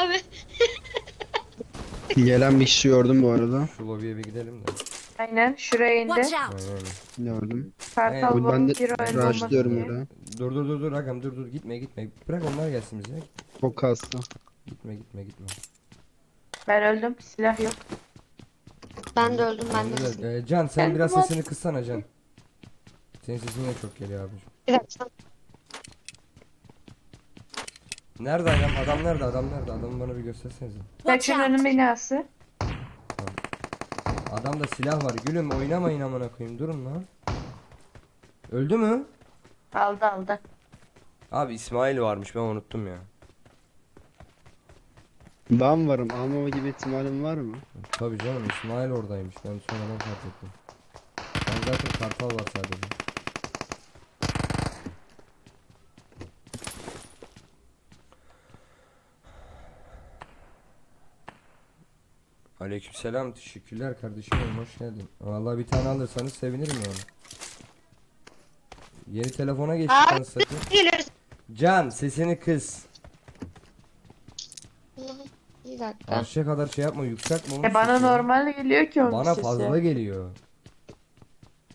abi. Gelen bir kişi gördüm bu arada. Şu lobiye bir gidelim de. Aynen şuraya indi. Watch out! Aynen. Gördüm. Kartal Evet, Ben de vampir oyun bombası rushlıyorum diye. oraya. Dur dur dur dur Agam dur dur gitme gitme. Bırak onlar gelsin bize. Çok kastı. Gitme gitme gitme. Ben öldüm. Silah yok. Ben de öldüm ben de. Güzel. Ee, Can sen Geldim biraz bak. sesini kıssana Can. Senin sesin yine çok geliyor abicim. Bir dakika. Nerede adam? Adam nerede? Adam nerede? Adamı bana bir göstersenize. Kaçın önüm binası. Adamda silah var. Gülüm oynamayın amına koyayım. Durun lan. Öldü mü? Aldı aldı. Abi İsmail varmış ben unuttum ya. Ben varım. Almama gibi ihtimalim var mı? Tabii canım İsmail oradaymış. Ben sonradan fark ettim. Ben zaten kartal var sadece. Aleykümselam teşekkürler kardeşim hoş geldin. Vallahi bir tane alırsanız sevinirim yani. Yeni telefona geçtikten sakın. Geliyoruz. Can sesini kıs. Bir dakika. Aşağı kadar şey yapma yükseltme oğlum E bana sesini. normal geliyor ki onun Bana sesi. fazla geliyor.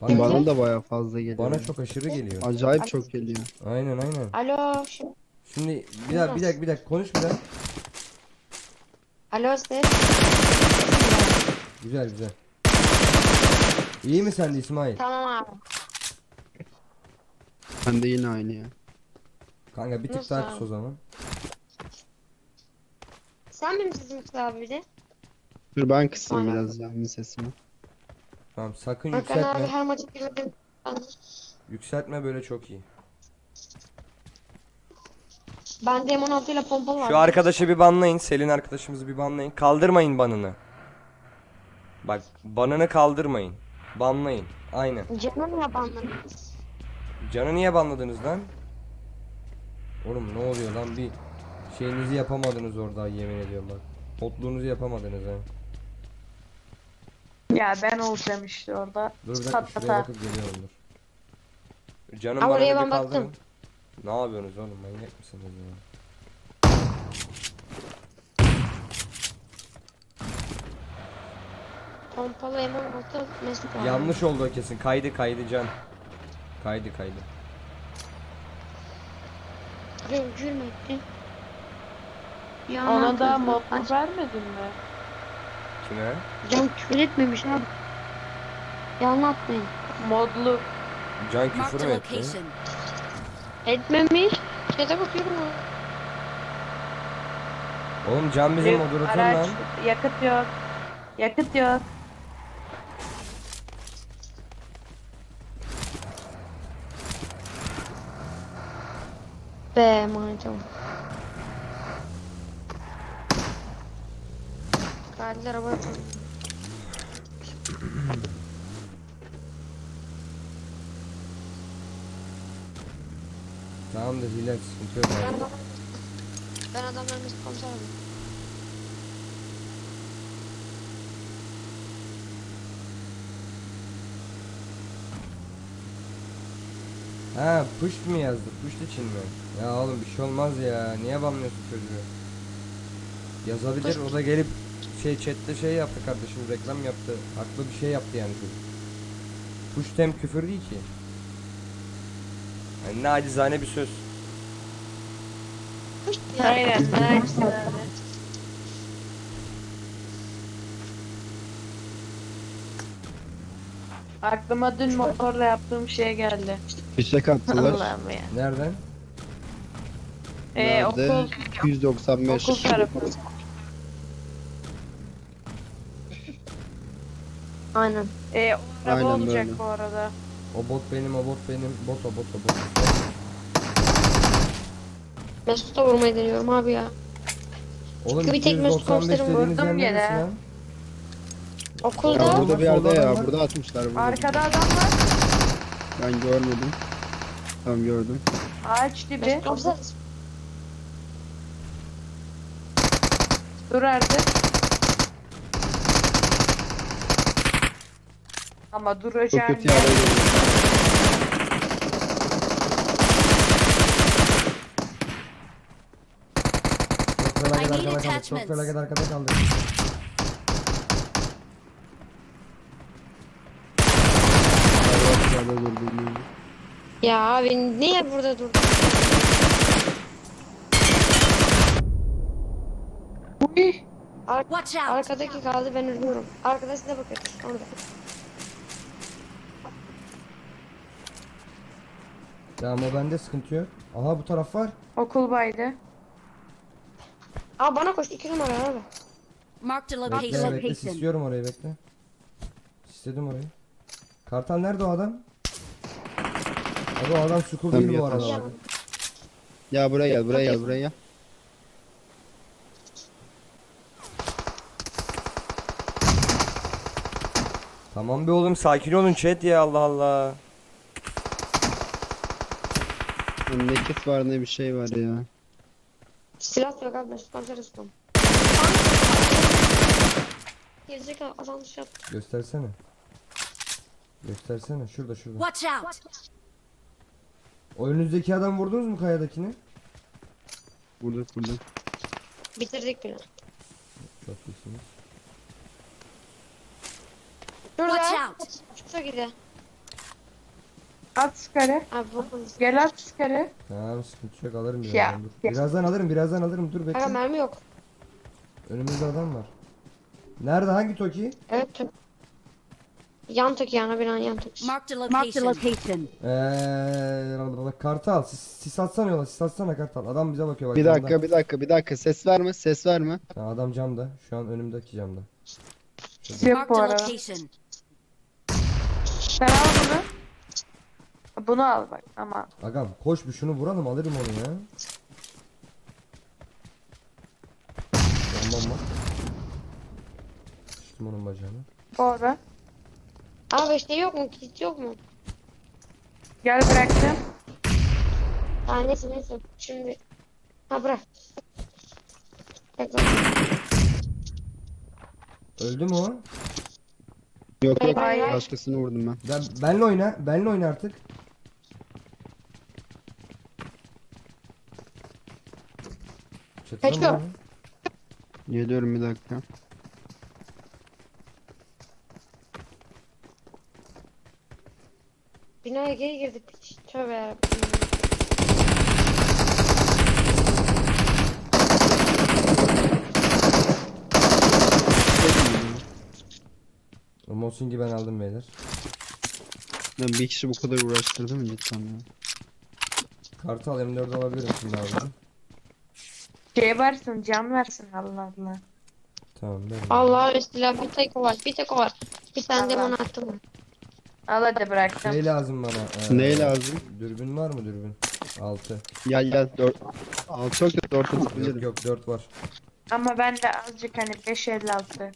Bana, Bana da baya fazla geliyor. bana çok aşırı geliyor. Acayip çok geliyor. Aynen aynen. Alo. Şu... Şimdi bir dakika bir dakika bir dakika konuş bir daha. Alo ses. Güzel güzel. İyi mi sen de İsmail? Tamam abi. Ben de yine aynı ya. Kanka bir tık Nasıl daha abi? kıs o zaman. Sen benim sesimi kıs abi bir de. Dur ben kısayım Aynen. biraz canlı sesimi. Tamam sakın Hakan abi yükseltme. her maça girdim. Yükseltme böyle çok iyi. Bende M16 ile pompalı var. Şu arkadaşı bir banlayın. Selin arkadaşımızı bir banlayın. Kaldırmayın banını. Bak banını kaldırmayın. Banlayın. Aynen. Canım ya banladınız. Canı niye banladınız lan? Oğlum ne oluyor lan bir şeyinizi yapamadınız orada yemin ediyorum bak. Hotluğunuzu yapamadınız ha. Ya ben olacağım işte orada. Dur bir dakika Pat şuraya bakıp geliyorum dur. Canım Ama bana oraya bir ben kaldırın. baktım. Ne yapıyorsunuz oğlum manyak mısınız ya? Pompalı M16 Mesut abi. Yanlış oldu o kesin. Kaydı kaydı can. Kaydı kaydı. Gül, gülme etti. Ya Ona da mod vermedin mi? Kime? Can küfür etmemiş abi. Ya anlatmayın. Modlu. Can küfür mü etti? Etmemiş. Şeyde bakıyorum ya. Oğlum Can bizim Yok, moderatör araç, lan. yakıt yok. Yakıt yok. Be manacım. Geldiler araba yapalım. Tamam da relax sıkıntı yok Ben, abi. ben adamların Mesut Ha push mi yazdı? Push için mi? Ya oğlum bir şey olmaz ya. Niye banlıyorsun çocuğu? Yazabilir o da gelip şey chatte şey yaptı kardeşim reklam yaptı. Haklı bir şey yaptı yani çocuk. Push tem küfür değil ki. Yani nacizane bir söz. Aynen. Aklıma dün motorla yaptığım şey geldi. Fişek attılar. Allah'ım ya. Nereden? Ee, okul, 295. okul tarafı. Aynen. Ee, o araba Aynen olacak böyle. bu arada. O bot benim, o bot benim. Bot o bot o bot. Mesut'a vurmayı deniyorum abi ya. Oğlum Bir tek Mesut 295 komiserim dediğiniz vurdum neresi lan? Okulda Ya burada bir yerde ya. Burada atmışlar burada. Arkada adam var. Ben görmedim. Tamam gördüm. Ağaç dibi. Komiser. Dur artık. Ama Çok duracağım. kötü yere geldim. Ben felaket arkada kaldık. Çok felaket arkada kaldık. Arada durdum. Ya abi niye burada durdun? Uy. Ar- Watch out! arkadaki kaldı ben ölüyorum. Arkadaşına bakın orada. Tamam o bende sıkıntı yok. Aha bu taraf var. Okul baydı. Aa bana koş iki numara abi. Marked a Bekle location. bekle sisliyorum orayı bekle. Sisledim orayı. Kartal nerede o adam? Abi o adam sukul Tam değil bu yataş. arada. bak. Ya buraya gel buraya gel buraya gel. Tamam be oğlum sakin olun chat ya Allah Allah. Ne kit var ne bir şey var ya. Silah yok abi sponsor istiyorum. Gelecek adam dışarı. Göstersene. Göstersene şurada şurada. Watch out! O önünüzdeki adam vurdunuz mu kayadakini? Burada burada. Bitirdik bile. Çok iyisiniz. Watch Şurada. out! Çıksa gide. At skarı. Abi bu Gel at skarı. Tamam sıkıntı yok alırım Ya, birazdan dur. ya. Birazdan alırım birazdan alırım dur Kanka bekle. mermi yok. Önümüzde adam var. Nerede hangi Toki? Evet. tüm- Yan tok yana binanın yan tok. Marked a Marked a location. location. Eee Kartal sis, sis atsana yola sis atsana Kartal. Adam bize bakıyor bak. Bir camda. dakika bir dakika bir dakika ses verme ses verme. Ha, adam camda. Şu an önümdeki camda. Yok Marked bu a arada. location. Sen al bunu. Bunu al bak ama. Agam koş bir şunu vuralım alırım onu ya. Bombam var. Sıçtım onun bacağına. Orada. Abi şey yok mu? Kit yok mu? Gel bıraktım. Ha neyse neyse. Şimdi. Ha bırak. Bekle. Öldü mü o? Yok yok Hayır. başkasını vurdum ben. Ben, benle oyna. Benle oyna artık. Çatıda mı Kaçıyor. lan? Geliyorum bir dakika. Binaya geri girdik. Hiç Tövbe yarabbim. Mosing'i ben aldım beyler. Lan bir kişi bu kadar uğraştırdı mı cidden ya? Kartal M4 alabilirim şimdi abi. Şey versin can versin Allah Allah. Tamam ben. Allah üstüne bir tek o var. Bir tek o var. Bir tane de bana attım. Al hadi bıraktım. Şey lazım bana. ee, Ne lazım? Dürbün var mı dürbün? 6. Gel gel dört. Altı yok da dört Yok atabilirim. yok 4 var. Ama ben de azıcık hani 556.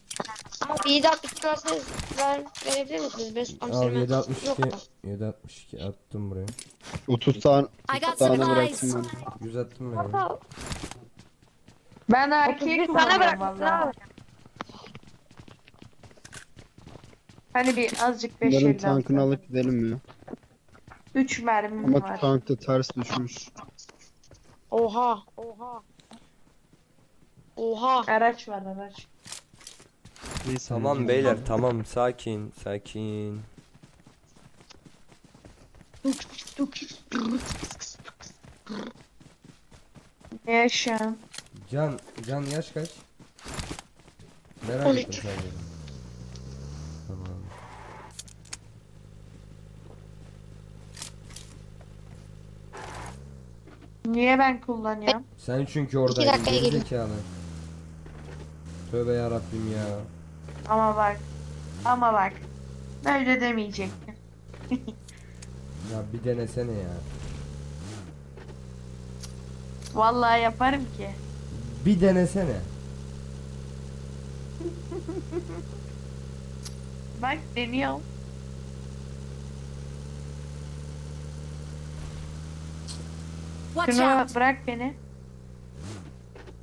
Abi iyi de bir verseniz ver, verebilir misiniz? Ben Al sponsoruma. 762 Yok. 762 attım buraya. 30 tane, I got 30 tane supplies. bıraktım ben. 100 attım ben. Ben erkeği tane kullanıyorum Hani bir azıcık Bunların 556. tankını alıp gidelim mi? 3 mermim Ama var. tank da ters düşmüş. Oha. Oha. Oha. Araç var araç. Neyse, Tamam beyler tamam sakin sakin. Ne yaşıyorsun? Can Can yaş kaç? Merak 13. ettim sadece. Niye ben kullanıyorum? Sen çünkü oradaydın dakikaya gelin. gerizekalı. Tövbe yarabbim ya. Ama bak. Ama bak. Böyle demeyecektim. Ya bir denesene ya. Vallahi yaparım ki. Bir denesene. Bak deniyorum. Watch Şunu out! bırak beni.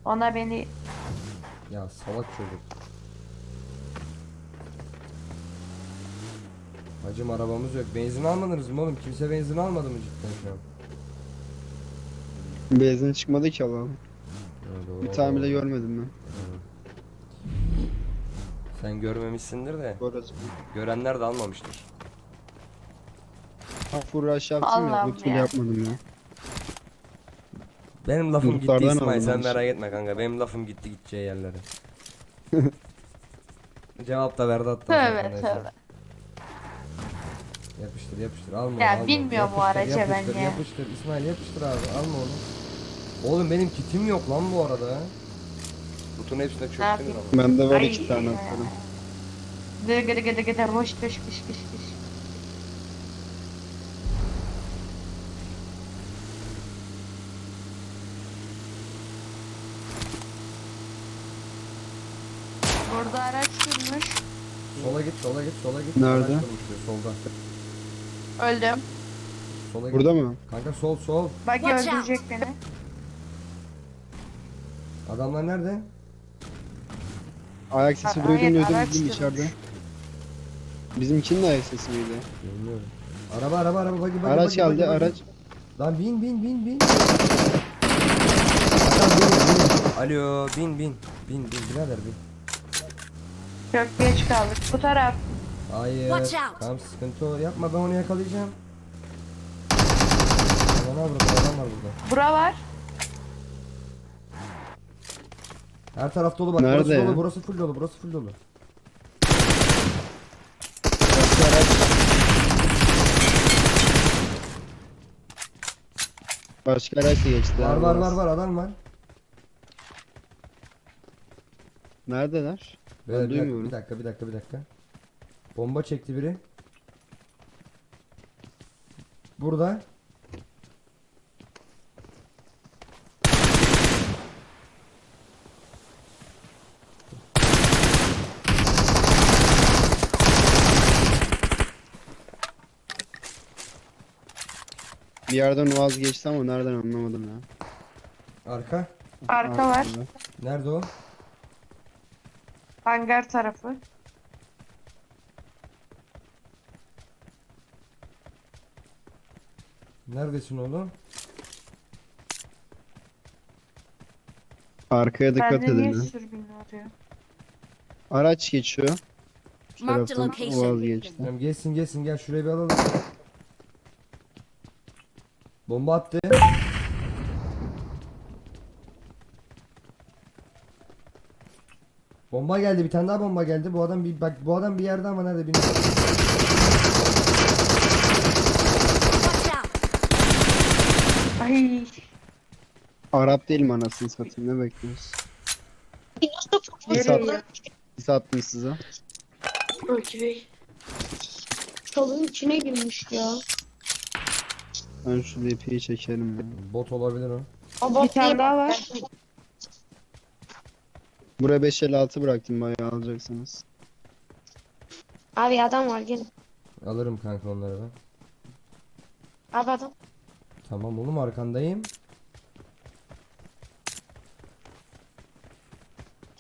Ona beni Ya salak çocuk. Hacım arabamız yok. Benzin almadınız mı oğlum? Kimse benzin almadı mı cidden şu an? Benzin çıkmadı ki alalım. doğru, Bir tane bile görmedim ben. Sen görmemişsindir de Orası. görenler de almamıştır. Ha full rush yaptım ya. Allah'ım Bu ya. yapmadım ya. Benim lafım gitti İsmail sen merak etme kanka. Benim lafım gitti gideceği yerlere. Cevap da verdi hatta. Tövbe zaten, tövbe. Yapıştır yapıştır alma Ya alma. bilmiyorum o Yapıştır, araca ben yapıştır, ya. Yapıştır İsmail yapıştır abi alma onu. Oğlum benim kitim yok lan bu arada. Butun hepsine çöktün yapayım? ama. Bende var Ay. iki tane atarım. Gıdı gıdı gıdı gıdı hoş kış kış kış kış. Burada araç durmuş. Sola git sola git sola git. Nerede? Araç solda. Öldüm. Sola git. Burada mı? Kanka sol sol. Watch out. öldürecek beni. Adamlar nerede? Ayak sesi duydum hayır, duydum araç bizim durmuş. içeride. Bizimkinin de ayak sesi miydi? Bilmiyorum. Araba araba araba bagi bagi Araç bagi, geldi bagi. araç. Lan bin bin bin bin. Adam bin bin. Alo bin bin. Bin bin birader bin. Çok geç kaldık. Bu taraf. Hayır. Tamam sıkıntı o. Yapma ben onu yakalayacağım. Adam var burada adam var burada. Bura var. Her taraf dolu bak. Nerede burası dolu burası full dolu burası full dolu. Başka araç geçti. Var var var var adam var. Neredeler? Beyler, bir, dakika, duymuyorum. bir dakika bir dakika bir dakika. Bomba çekti biri. Burada. Bir yerden vazgeçti ama nereden anlamadım ya. Arka. Arka var. Nerede o? Hangar tarafı. Neredesin oğlum? Arkaya dikkat Bende niye edin. arıyor? Araç geçiyor. Şu Marked taraftan location. vazgeçti. Tamam gelsin gelsin gel şuraya bir alalım. Bomba attı. Bomba geldi bir tane daha bomba geldi. Bu adam bir bak bu adam bir yerde ama nerede bilmiyorum. Ay. Arap değil mi anasını satayım ne? Nereye ya? Sis attım size. Okey. Çalın içine girmiş ya. Ben şu DP'yi çekerim ya. Bot olabilir o. Aa, Bir tane daha var. Buraya 556 bıraktım bayağı alacaksınız. Abi adam var gel. Alırım kanka onları ben. Abi adam. Tamam oğlum arkandayım.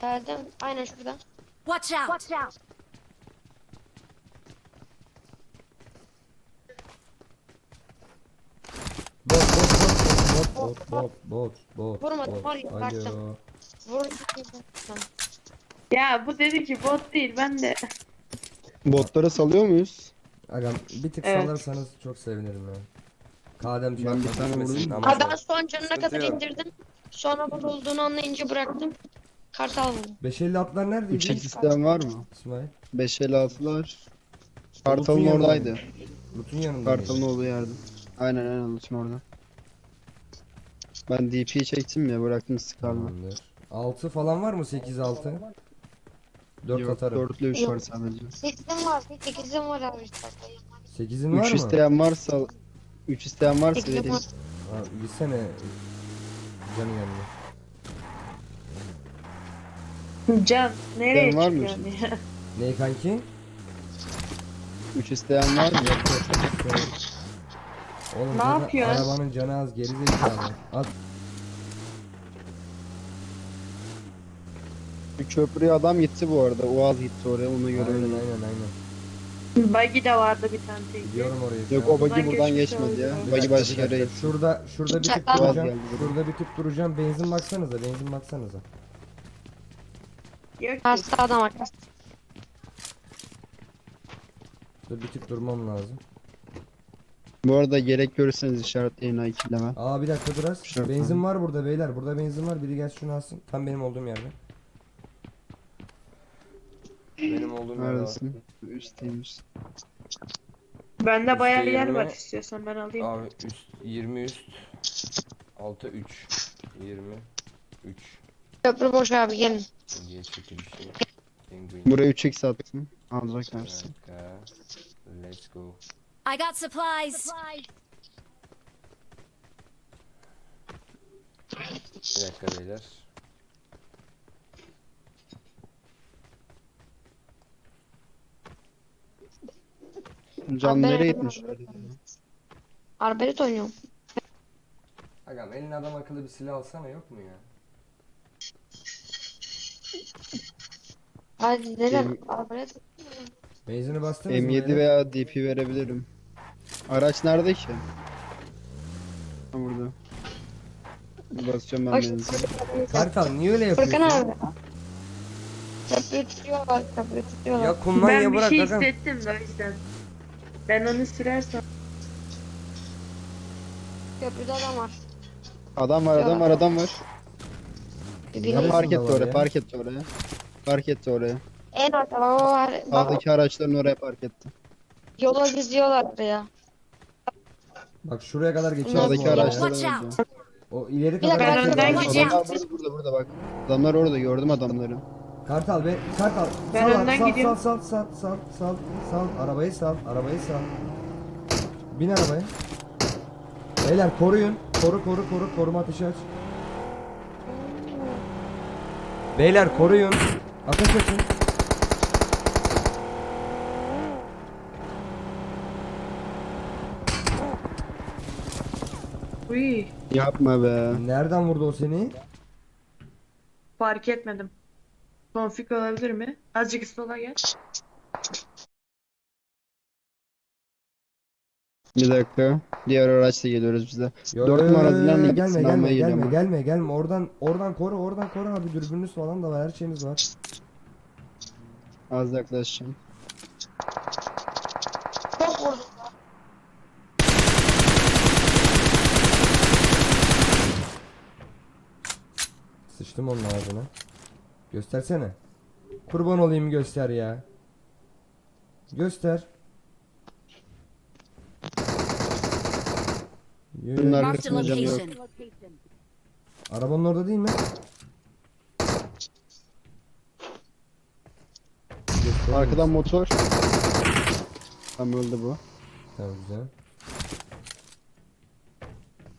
Geldim. Aynen şurada. Watch out. Watch out. Bot bot bot bot bot bot bot. Vurmadım, bot. var ya, Alo. baksana. Vur. Ya bu dedi ki bot değil ben de. Botları salıyor muyuz? Agam bir tık Evet. sallarsanız çok sevinirim ya. Kadem Ben bir tane vurayım. ama ben son canına kadar indirdim. Sonra bu olduğunu anlayınca bıraktım. Kartal vurdum. 556'lar neredeydi? 3 isteyen var mı? İsmail. 556'lar. Lutun Kartal'ın yanında oradaydı. Lutun yanında. Kartal'ın olduğu yerde. Aynen aynen Lut'un orada. Ben DP'yi çektim ya bıraktım sıkarla. Tamamdır. 6 falan var mı? 8 6. 4 Yok atarım. 4 ile 3 Yok. var sadece. 8'im var. 8'im var abi. 8'in var 3 mı? isteyen varsa 3 isteyen varsa 8'im vereyim. var. Ha, gitsene canın yanına. Can nereye Can var mı çıkıyorsun ya? Ne kanki? 3 isteyen var mı? Oğlum Ne canı- yapıyorsun? arabanın canı az geri zekalı. At. Bir köprüye adam gitti bu arada. Uaz gitti oraya göre Aynen öyle. aynen aynen. Buggy de vardı bir tane tek. Gidiyorum oraya. Yok an. o bagi Buradan buradan geçmiş geçmedi ya. oldu. Bagi başka yere gitti. Şurada şurada bir tık duracağım. Şurada bir tık duracağım. Benzin baksanıza. Benzin baksanıza. Yok ki. Adam var. karşıda. Dur bir tık durmam lazım. Bu arada gerek görürseniz işaretleyin A2 level. Aa bir dakika biraz. Şurada. Benzin var burada beyler. Burada benzin var. Biri gelsin şunu alsın. Tam benim olduğum yerde. Benim olduğum yerde var. Neredesin? Üstteymiş. Bende bayağı Üstte yer var istiyorsan ben alayım. Abi üst 20 üst. Altı 3. 20 3. Köprü boş abi gelin. Diye çekilişi. Penguin. Buraya 3x attım. Alacak Bir dakika. Let's go. I got supplies. Bir dakika beyler. Can nereye gitmiş? Arbelet oynuyorum. Agam eline adam akıllı bir silah alsana yok mu ya? Hadi neler? Benim- Arbelet. Benzini bastınız mı M7 beyler? veya DP verebilirim. Araç nerede ki? Ha burada. Basacağım ben Bak benzin. Kartal niye öyle Fırkan yapıyorsun? abi. Köprüyü tutuyorlar. Köprüyü tutuyorlar. Ya kumanya ben bir bırak şey agam. hissettim de o yüzden. Ben onu sürersem. Köprüde adam var. Adam var adam var adam var. Ya park etti oraya park etti oraya. Park etti oraya. En arkada o var. Bak, Sağdaki araçların oraya park etti. yola diziyorlar ya. Bak şuraya kadar geçeceğiz bu Sağdaki arada Watch orada. out. O ileri Bir kadar dakika, ben önden gideceğim. Adamlar burada burada bak. Adamlar orada gördüm adamları. Kartal be Kartal Ben sal, önden sal, gidiyorum. sal sal sal sal sal sal arabayı sal arabayı sal. Bin arabaya. Beyler koruyun. Koru koru koru koruma ateşi aç. Beyler koruyun. Ateş açın. Uy, Yapma be. Nereden vurdu o seni? fark etmedim. Konfig olabilir mi? Azıcık sola gel. Bir dakika. Diğer araçla geliyoruz biz de. Yo, Dört yo, yo, numara yo, Dilan'la yo, gitsin, gelme gelme geliyorum gelme ben. gelme gelme oradan oradan koru oradan koru abi dürbününüz falan da var her şeyiniz var. Az yaklaşacağım. Çok vurdum. Sıçtım onun ağzına. Göstersene. Kurban olayım göster ya. Göster. Yürü. Bunlar Marked a arasında cam yok. location. Arabanın orada değil mi? Arkadan motor. Tam öldü bu. Tamam güzel.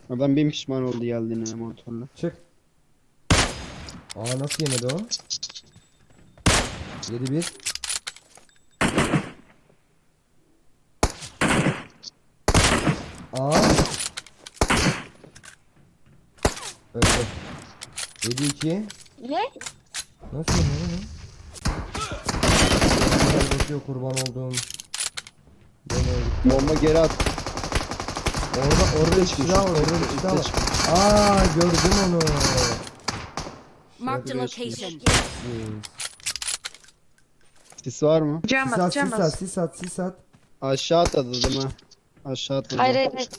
Adam bin pişman oldu geldiğine motorla. Çık. Aa nasıl yemedi o? 7-1. Aa. Öldü. 7-2. Ne? Nasıl yemedi lan? Bakıyor kurban olduğum. Bomba geri at. Orada orada daha var. Orada daha var. Aa gördüm onu. Şöyle bir location. Yes. Sis var mı? Cam Sis at, at, cam sis at, at. sis at, sis at. Aşağı atladı değil mi? Aşağı atladı. Hayır hayır. hayır.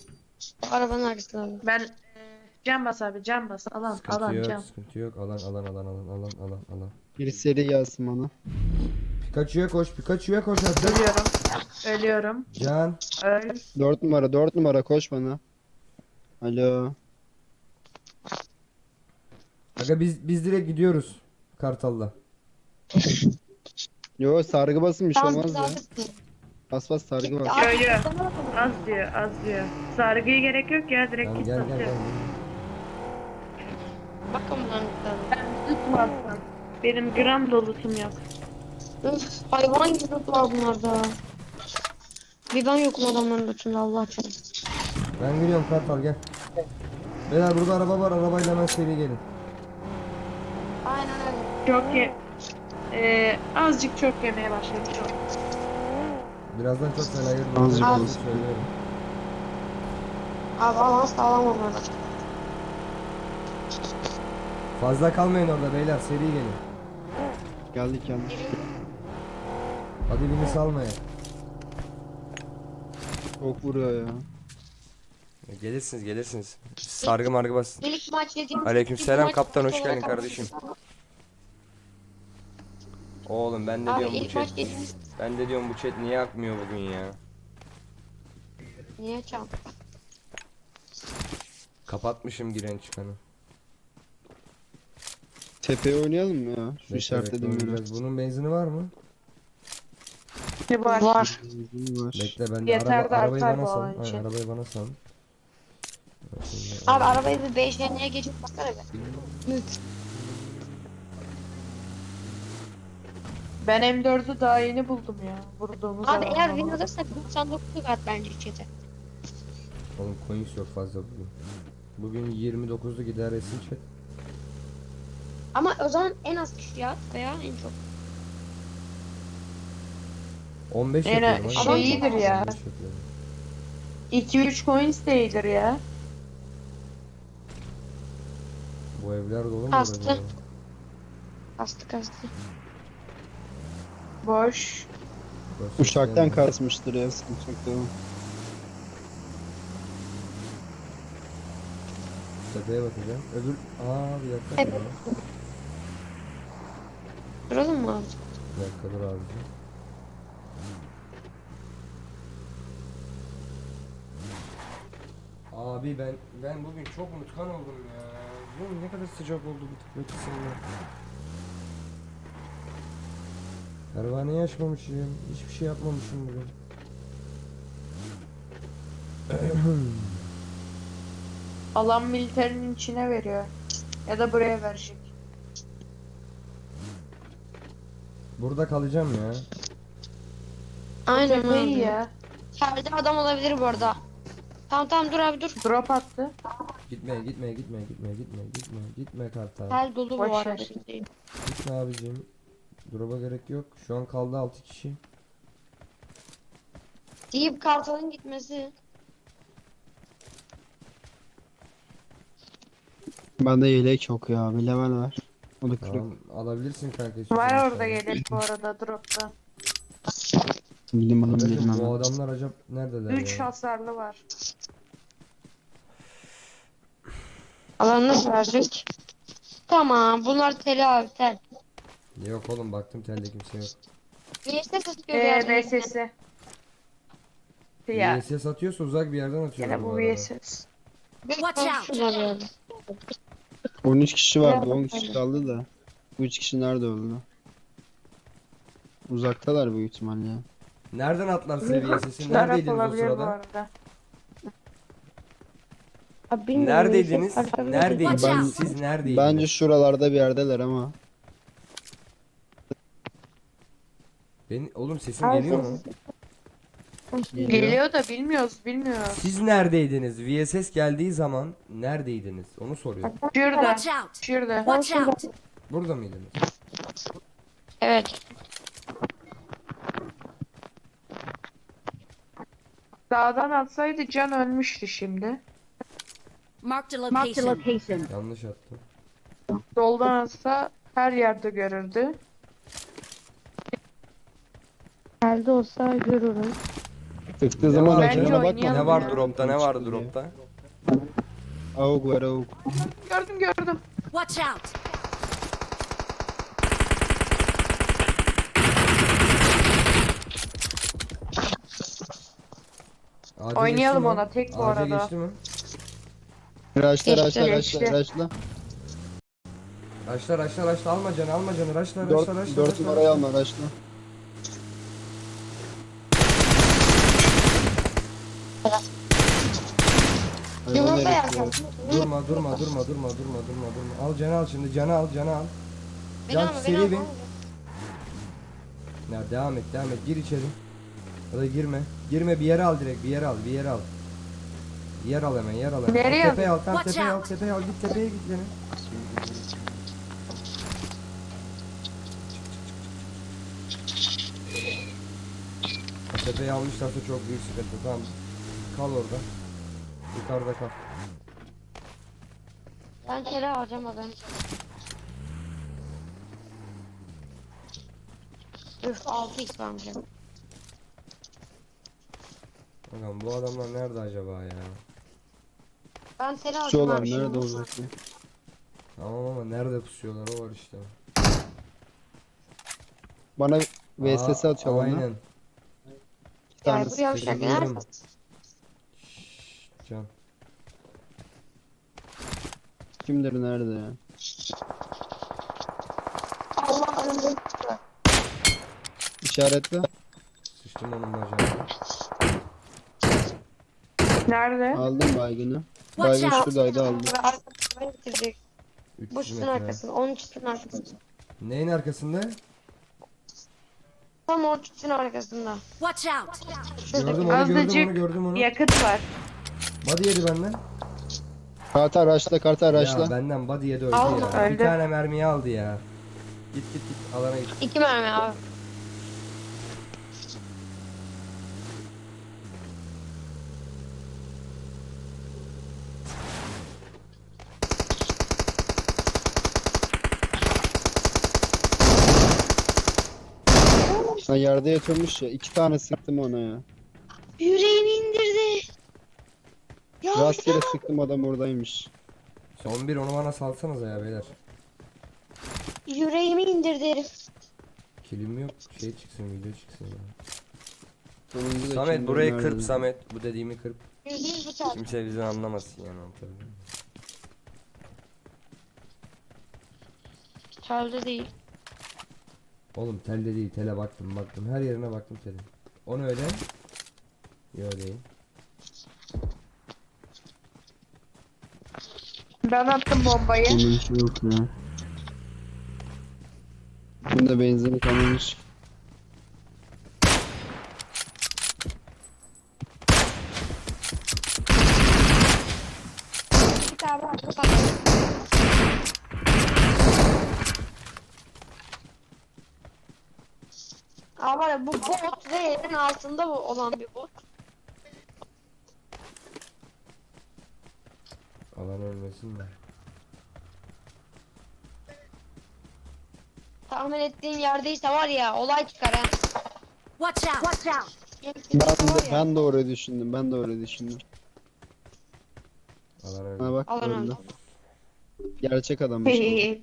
Arabanın arkasında abi. Ben e, cam bas abi, cam bas. Alan, Sıkıntı alan, yok, cam. sıkıntı yok. Alan, alan, alan, alan, alan, alan, alan. Bir seri gelsin bana. Pikachu'ya koş, Pikachu'ya koş artık. Ölüyorum. Ölüyorum. Can, Öl. 4 numara 4 numara koş bana. Alo. Aga biz biz direkt gidiyoruz Kartal'la. Yo sargı basın bir şey Tamam olmaz biz ya. Bas bas sargı bas. Yo, yo. Az diyor, az diyor. Sargıya gerek yok ya, direkt Tamam git gel gel gel. Bakın bunların Ben tutmazsam. Benim gram dolutum yok. Öf, hayvan gibi var bunlarda. Bir ben yokum adamların lootunda Allah aşkına. Ben geliyorum Kartal gel. Beyler burada araba var, arabayla hemen seri gelin. Çok ye... Ee, azıcık çok yemeye başladım çok. Birazdan çok fena yer Azıcık olsun. söylüyorum. Abi avans da alamam orada. Fazla kalmayın orada beyler seri gelin. Geldik geldik. Hadi beni salmayın. Çok vuruyor ya. Gelirsiniz gelirsiniz. Sargı margı basın. İlk maç yediğim... Aleykümselam ilk maç kaptan, hoş olarak geldin kardeşim. Oğlum ben de Abi diyorum bu ilk maç chat. yediğimiz... Ben de diyorum bu chat niye akmıyor bugün ya. Niye çal? Kapatmışım giren çıkanı. Tepeye oynayalım mı ya? Şu Bekle, bekle, oynayacağız. Bunun benzini var mı? Ne var? Var. Var. Bekle ben de Yeter araba, arabayı artar bana bu sal. alan için. arabayı bana sal. Abi araba- arabayı bir beşleneye geçip baksana be. Ben M4'ü daha yeni buldum ya. Vurduğumuz Abi eğer win alırsak 99'luk at bence chat'e. Oğlum coins yok fazla bugün. Bugün 29'lu gider resim chat. Ama o zaman en az kişi at veya en çok. 15 Yine yapıyorum. şey hadi. iyidir ya. 15 yapıyorum. 2-3 coins de iyidir ya. Bu evler dolu mu? Kastı. böyle? Kastı kastı. Boş. Uçaktan kasmıştır ya sıkıntı yok devam. Tepeye bakacağım. Öbür... Aa bir dakika. Evet. ya. Duralım mı abi? Bir dakika dur abicim. Abi ben ben bugün çok unutkan oldum ya. Bugün ne kadar sıcak oldu bu tıkla kısımda. Pervaneyi açmamışım. Hiçbir şey yapmamışım bugün. Alan militerinin içine veriyor. Ya da buraya verecek. Burada kalacağım ya. Aynen Tepeyi öyle. ya. İçeride adam olabilir bu arada. Tamam tamam dur abi dur. Drop attı. Gitme gitme gitme gitme gitme gitme gitme kartal. Tel dolu bu Boş arada. ver. Gitme abicim. Drop'a gerek yok. Şu an kaldı 6 kişi. Deyip kartalın gitmesi. Bende yelek yok ya. Bir level var. O da kırık. Tamam alabilirsin kanka. istiyorsan Var orada yelek bu arada dropta. Bildim onu Kardeşim, bilmem. bu adamlar acaba neredeler 3 ya? hasarlı var. Alanı nasıl verecek? Tamam bunlar teli abi tel. Yok oğlum baktım telde kimse yok. VSS atıyor Eee yani. VSS. Ya. VSS atıyorsa uzak bir yerden atıyorlar Gene bu bu arada. VSS. Watch out. Şurada bir yerde. 13 kişi vardı. 10 kişi kaldı da. Bu 3 kişi nerede öldü? Uzaktalar büyük ihtimalle ya. Nereden atlar size VSS'i? Taraf Neredeydiniz o olabilir bu sırada? arada. Abi bilmiyorum, Neredeydiniz? Atabilir. Neredeydiniz? Ben-. Siz neredeydiniz? Bence şuralarda bir yerdeler ama. Beni, oğlum sesim geliyor mu? Geliyor. Geliyor da bilmiyoruz bilmiyoruz. Siz neredeydiniz? VSS geldiği zaman neredeydiniz? Onu soruyorum. Şurada. Watch out. Şurada. Watch out. Burada mıydınız? Evet. Dağdan atsaydı can ölmüştü şimdi. Marked a location. Yanlış attım. Soldan atsa her yerde görürdü. Elde olsa görürüm. Tıktığı zaman var? Bence bakma. oynayalım Ne var dropta? Ne var dropta? Avuk var avuk. Gördüm gördüm. Watch out. AC Oynayalım geçti mi? ona, tek bu AC arada. geçti mi? Raşla Geçti, raşla geçti. raşla raşla. Raşla raşla raşla alma canı alma canı raşla raşla 4, raşla 4 raşla, numarayı alma raşla. Yumurta Hayvan herif yersen. ya. Durma durma durma durma durma durma durma. Al canı al şimdi canı al canı al. Beni Can alma beni seri alma. bin. Ya devam et devam et gir içeri. Ya da girme. Girme bir yere al direkt bir yere al bir yere al. Yer al hemen yer al hemen. Nereye Al, tepeye al tam Watch tepeye al out. tepeye al git tepeye git gene. Tepeyi almışlarsa çok büyük sıkıntı. Tamam. Kal orada. Yukarıda kal. Ben kere harcamadım. Üf 6x vermişim. Bakalım bu adamlar nerede acaba ya? Ben seni Pusuyorlar harcamamışım. nerede olacak ya? Tamam ama nerede pusuyorlar o var işte. Bana VSS Aa, atıyorlar lan. Aynen. İki tane Gel buraya gel. Şşş, Can. Kimdir nerede ya? Allah önümde. İşaretle. Sıçtım onun bacağına. Nerede? Aldım baygını. Baygın şuradaydı aldım. Ve arkasını bitirecek. 300 Bu çitin metre. arkasında. Onun çitin arkasında. Neyin arkasında? Tam o çitin arkasında. Watch out! Gördüm onu gördüm Azıcık onu gördüm onu. Yakıt var. Body yedi benden. Kartı araçla kartı araçla. Ya benden body yedi öldü ya. Bir öldü. tane mermiyi aldı ya. Git git git alana git. İki mermi abi. Sen yerde yatıyormuş ya. iki tane sıktım ona ya. İndirdi. Ya Rastgele sıktım adam oradaymış. Son bir onu bana salsanıza ya beyler. yüreğimi indirdi herif. Kilim yok. Şey çıksın video çıksın ya. Sonuncu da Samet burayı nerede? kırp Samet. Bu dediğimi kırp. Yüz bıçak. Kimse bizi anlamasın yani anlatabiliyor muyum? Çölde değil. Oğlum telde değil tele baktım baktım. Her yerine baktım tele. Onu öyle. Yo değil. Ben attım bombayı. Bunun işi yok ya. Bunda benzini kalmamış. Bir tane. Kapat. Ya bu bot ve yerin altında bu olan bir bot. Alan ölmesin de. Tahmin ettiğin yerdeyse var ya olay çıkar ha. Watch out! Watch out! Ben de, ben de öyle düşündüm. Ben de öyle düşündüm. Alan Ha ölmesin. bak Alan öldü. öldü. Gerçek adammış. bu.